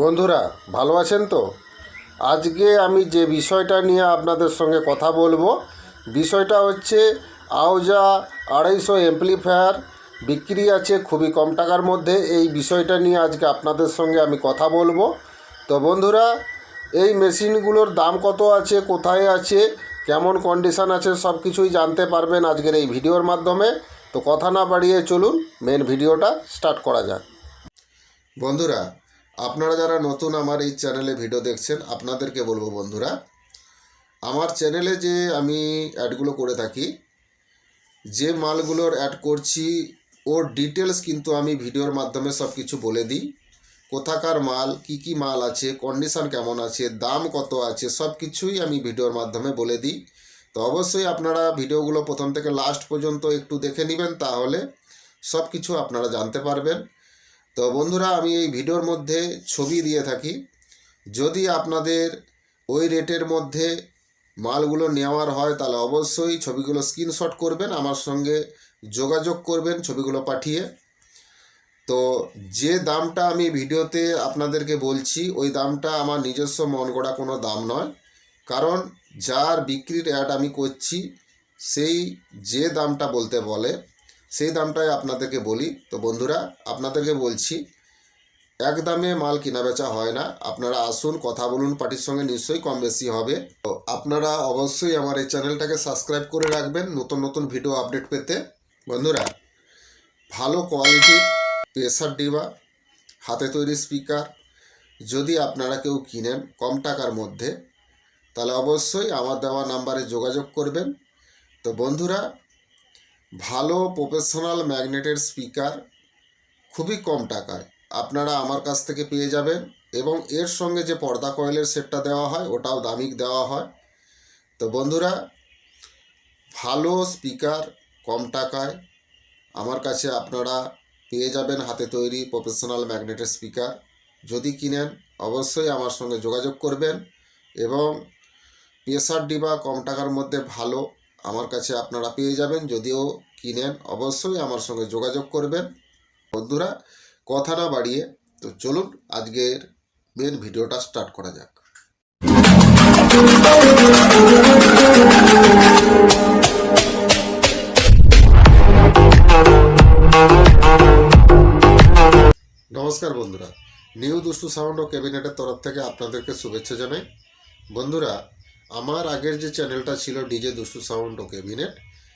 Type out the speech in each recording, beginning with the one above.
বন্ধুরা, ভালো আছেন তো? আজকে আমি যে বিষয়টা নিয়ে আপনাদের সঙ্গে কথা বলব, বিষয়টা হচ্ছে আওজা আড়াইশো এমপ্লিফায়ার বিক্রি আছে খুবই কম টাকার মধ্যে। এই বিষয়টা নিয়ে আজকে আপনাদের সঙ্গে আমি কথা বলব। তো বন্ধুরা, এই মেশিনগুলোর দাম কত আছে, কোথায় আছে, কেমন কন্ডিশান আছে সব কিছুই জানতে পারবেন আজকের এই ভিডিওর মাধ্যমে। তো কথা না বাড়িয়ে চলুন মেন ভিডিওটা স্টার্ট করা যাক। বন্ধুরা আপনারা যারা নতুন আমার এই চ্যানেলে ভিডিও দেখছেন, আপনাদেরকে বলব বন্ধুরা, আমার চ্যানেলে যে আমি অ্যাডগুলো করে থাকি, যে মালগুলোর অ্যাড করছি, ওর ডিটেলস কিন্তু আমি ভিডিওর মাধ্যমে সব কিছু বলে দিই। কোথাকার মাল, কি কি মাল আছে কন্ডিশন কেমন আছে, দাম কত আছে সব কিছুই আমি ভিডিওর মাধ্যমে বলে দিই। তো অবশ্যই আপনারা ভিডিওগুলো প্রথম থেকে লাস্ট পর্যন্ত একটু দেখে নেবেন, তাহলে সব কিছু আপনারা জানতে পারবেন। তো বন্ধুরা, আমি এই ভিডিওর মধ্যে ছবি দিয়ে থাকি। যদি আপনাদের ওই রেটের মধ্যে মালগুলো নেওয়ার হয়, তাহলে অবশ্যই ছবিগুলো স্ক্রিনশট করবেন, আমার সঙ্গে যোগাযোগ করবেন ছবিগুলো পাঠিয়ে। তো যে দামটা আমি ভিডিওতে আপনাদেরকে বলছি, ওই দামটা আমার নিজস্ব মন গড়া কোনো দাম নয়। কারণ যার বিক্রির অ্যাড আমি করছি, সেই যে দামটা বলতে বলে সেই দামটাই আপনাদেরকে বলি। তো বন্ধুরা, আপনাদেরকে বলছি, এক দামে মাল কেনা বেচা হয় না। আপনারা আসুন, কথা বলুন, পার্টির সঙ্গে নিশ্চয়ই কম বেশি হবে। তো আপনারা অবশ্যই আমার এই চ্যানেলটাকে সাবস্ক্রাইব করে রাখবেন নতুন নতুন ভিডিও আপডেট পেতে। বন্ধুরা, ভালো কোয়ালিটির প্রেসার ডিবা হাতে তৈরি স্পিকার, যদি আপনারা কেউ কিনেন কম টাকার মধ্যে, তাহলে অবশ্যই আমার দেওয়া নাম্বারে যোগাযোগ করবেন। তো বন্ধুরা ভালো প্রফেশনাল ম্যাগনেটের স্পিকার খুবই কম টাকায়। আপনারা আমার কাছ থেকে পেয়ে যাবেন এবং এর সঙ্গে যে পর্দা কয়েলের সেটটা দেওয়া হয়, ওটাও দামিক দেওয়া হয়। তো বন্ধুরা, ভালো স্পিকার কম টাকায় আমার কাছে আপনারা পেয়ে যাবেন হাতে তৈরি প্রফেশনাল ম্যাগনেটের স্পিকার যদি কিনেন, অবশ্যই আমার সঙ্গে যোগাযোগ করবেন এবং প্রেসার ডিবা কম টাকার মধ্যে ভালো আমার কাছে আপনারা পেয়ে যাবেন। যদিও কিনেন অবশ্যই আমার সঙ্গে যোগাযোগ করবেন। বন্ধুরা, কথা না বাড়িয়ে তো চলুন আজকের মেন ভিডিওটা স্টার্ট করা যাক। নমস্কার বন্ধুরা, নিউ দুষ্টু সাউন্ড ও ক্যাবিনেটের তরফ থেকে আপনাদেরকে শুভেচ্ছা জানাই। বন্ধুরা, আমার আগের যে চ্যানেলটা ছিল, ডিজে দুষ্টু সাউন্ড ও ক্যাবিনেট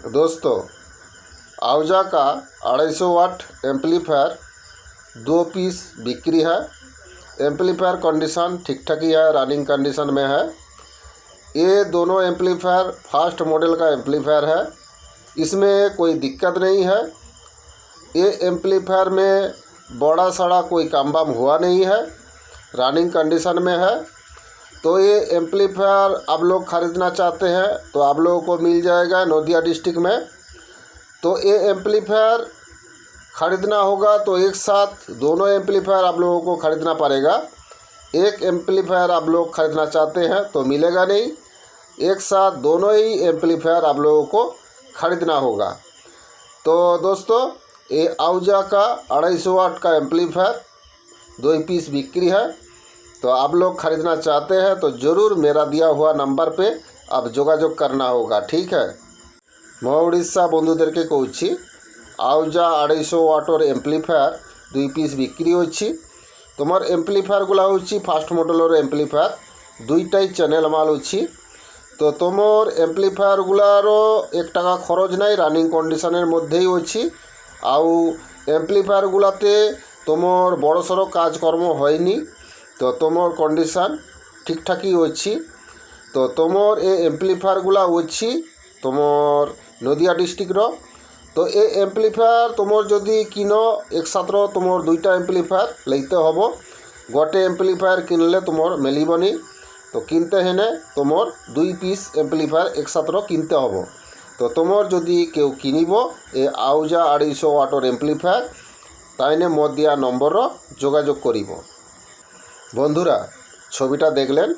दोस्तों, आवजा का 250 वाट एम्पलीफायर, दो पीस बिक्री है। एम्पलीफायर कंडीशन ठीक ठाक ही है रनिंग कंडीशन में है। ये दोनों एम्पलीफायर फास्ट मॉडल का एम्पलीफायर है। इसमें कोई दिक्कत नहीं है। ये एम्पलीफायर में बड़ा सड़ा कोई काम बाम हुआ नहीं है। रनिंग कंडीशन में है। तो ये एम्पलीफायर आप लोग ख़रीदना चाहते हैं तो आप लोगों को मिल जाएगा नदिया डिस्ट्रिक्ट में। तो ये एम्पलीफायर ख़रीदना होगा तो एक साथ दोनों एम्पलीफायर आप लोगों को ख़रीदना पड़ेगा। एक एम्पलीफायर आप लोग खरीदना चाहते हैं तो मिलेगा नहीं। एक साथ दोनों ही एम्पलीफायर आप लोगों को खरीदना होगा। तो दोस्तों, ये आउजा का अढ़ाई सौ वाट का एम्पलीफायर दो पीस बिक्री है। तो आप लोग ख़रीदना चाहते हैं तो ज़रूर मेरा दिया हुआ नंबर पे आप যোগাযোগ करना होगा, ठीक है? মো উড়িষ্যা বন্ধুদেরকে কହୁছি আউজা আড়াইশো ওয়াটর এম্প্লিফায়ার দুই পিস বিক্রি হচ্ছে তোমার এম্প্লিফায়ারগুলো হচ্ছে ফার্স্ট মডেলর এম্প্লিফায়ার দুইটাই চ্যানেল মাল হচ্ছে তো তোমার এম্প্লিফায়ারগুলারও এক টাকা খরচ নাই রানিং কন্ডিশনের মধ্যেই হচ্ছে আউ এম্প্লিফায়ারগুলাতে তোমার বড়সড় কাজকর্ম হয়নি তো তোমার কন্ডিশন ঠিকঠাকই অছি তো তোমার এ এম্পলিফায়ারগুলা অছি তোমার নদিয়া ডিস্ট্রিক্টর তো এই এম্পলিফায়ার তোমার যদি কিন একসাথর তোমার দুইটা এম্পলিফায়ার লইতে হব। গোটে এম্পলিফায়ার কিনলে তোমার মিলিবনি তো কিনতে হেনে তোমার দুই পিস এম্পলিফায়ার একসাথর কিনতে হব। তো তোমার যদি কেউ কিনিব এ আউজা আড়াইশো ওয়াটর এম্পলিফায়ার তাইনে মত দিয়া নম্বর যোগাযোগ করিব। বন্ধুরা, ছবিটা দেখলেন?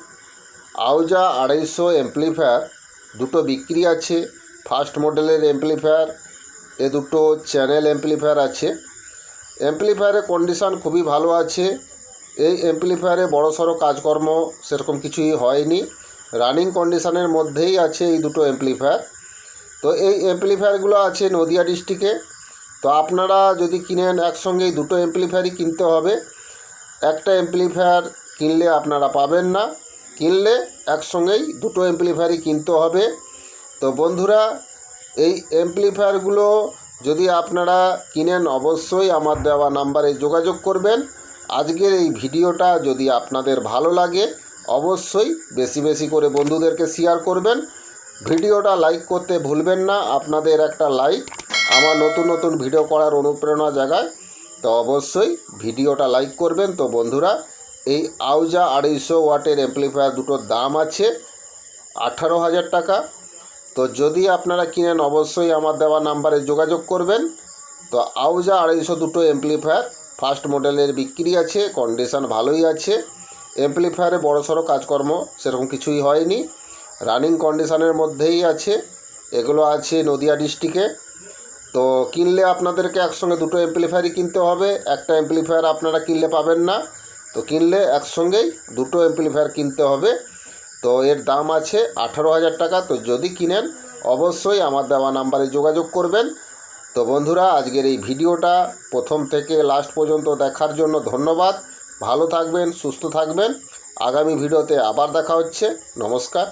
আউজা আড়াইশো এমপ্লিফায়ার দুটো বিক্রি আছে। ফার্স্ট মডেলের এমপ্লিফায়ার এ দুটো চ্যানেল এমপ্লিফায়ার আছে। এমপ্লিফায়ারের কন্ডিশান খুবই ভালো আছে। এই এমপ্লিফায়ারে বড় সড়ো কাজকর্ম সেরকম কিছুই হয়নি। রানিং কন্ডিশনের মধ্যেই আছে এই দুটো এমপ্লিফায়ার তো এই এমপ্লিফায়ারগুলো আছে নদিয়া ডিস্ট্রিক্টে তো আপনারা যদি কিনেন একসঙ্গে এই দুটো এমপ্লিফায়ারই কিনতে হবে। একটা এমপ্লিফায়ার কিনলে আপনারা পাবেন না। কিনলে একসঙ্গেই দুটো এমপ্লিফায়ারই কিনতে হবে। তো বন্ধুরা, এই এমপ্লিফায়ারগুলো যদি আপনারা কিনেন, অবশ্যই আমার দেওয়া নাম্বারে যোগাযোগ করবেন। আজকের এই ভিডিওটা যদি আপনাদের ভালো লাগে, অবশ্যই বেশি বেশি করে বন্ধুদেরকে শেয়ার করবেন। ভিডিওটা লাইক করতে ভুলবেন না। আপনাদের একটা লাইক আমার নতুন নতুন ভিডিও করার অনুপ্রেরণা জাগায়। তো অবশ্যই ভিডিওটা লাইক করবেন। তো বন্ধুরা, এই আউজা আড়াইশো ওয়াটের অ্যাম্পলিফায়ার দুটোর দাম আছে আঠারো হাজার টাকা। তো যদি আপনারা কিনেন, অবশ্যই আমার দেওয়া নাম্বারে যোগাযোগ করবেন। তো আউজা আড়াইশো দুটো অ্যাম্পলিফায়ার ফার্স্ট মডেলের বিক্রি আছে কন্ডিশন ভালোই আছে। অ্যাম্পলিফায়ারে বড় সড়ো কাজকর্ম, সেরকম কিছুই হয়নি। রানিং কন্ডিশনের মধ্যেই আছে। এগুলো আছে নদিয়া ডিস্ট্রিক্টে তো কিনলে আপনাদেরকে একসঙ্গে দুটো এমপ্লিফায়ারই কিনতে হবে। একটা এমপ্লিফায়ার আপনারা কিনলে পাবেন না। তো কিনলে একসঙ্গেই দুটো এমপ্লিফায়ার কিনতে হবে। তো এর দাম আছে আঠারো হাজার টাকা। তো যদি কিনেন, অবশ্যই আমার দেওয়া নাম্বারে যোগাযোগ করবেন। তো বন্ধুরা, আজকের এই ভিডিওটা প্রথম থেকে লাস্ট পর্যন্ত দেখার জন্য ধন্যবাদ। ভালো থাকবেন, সুস্থ থাকবেন। আগামী ভিডিওতে আবার দেখা হচ্ছে। নমস্কার।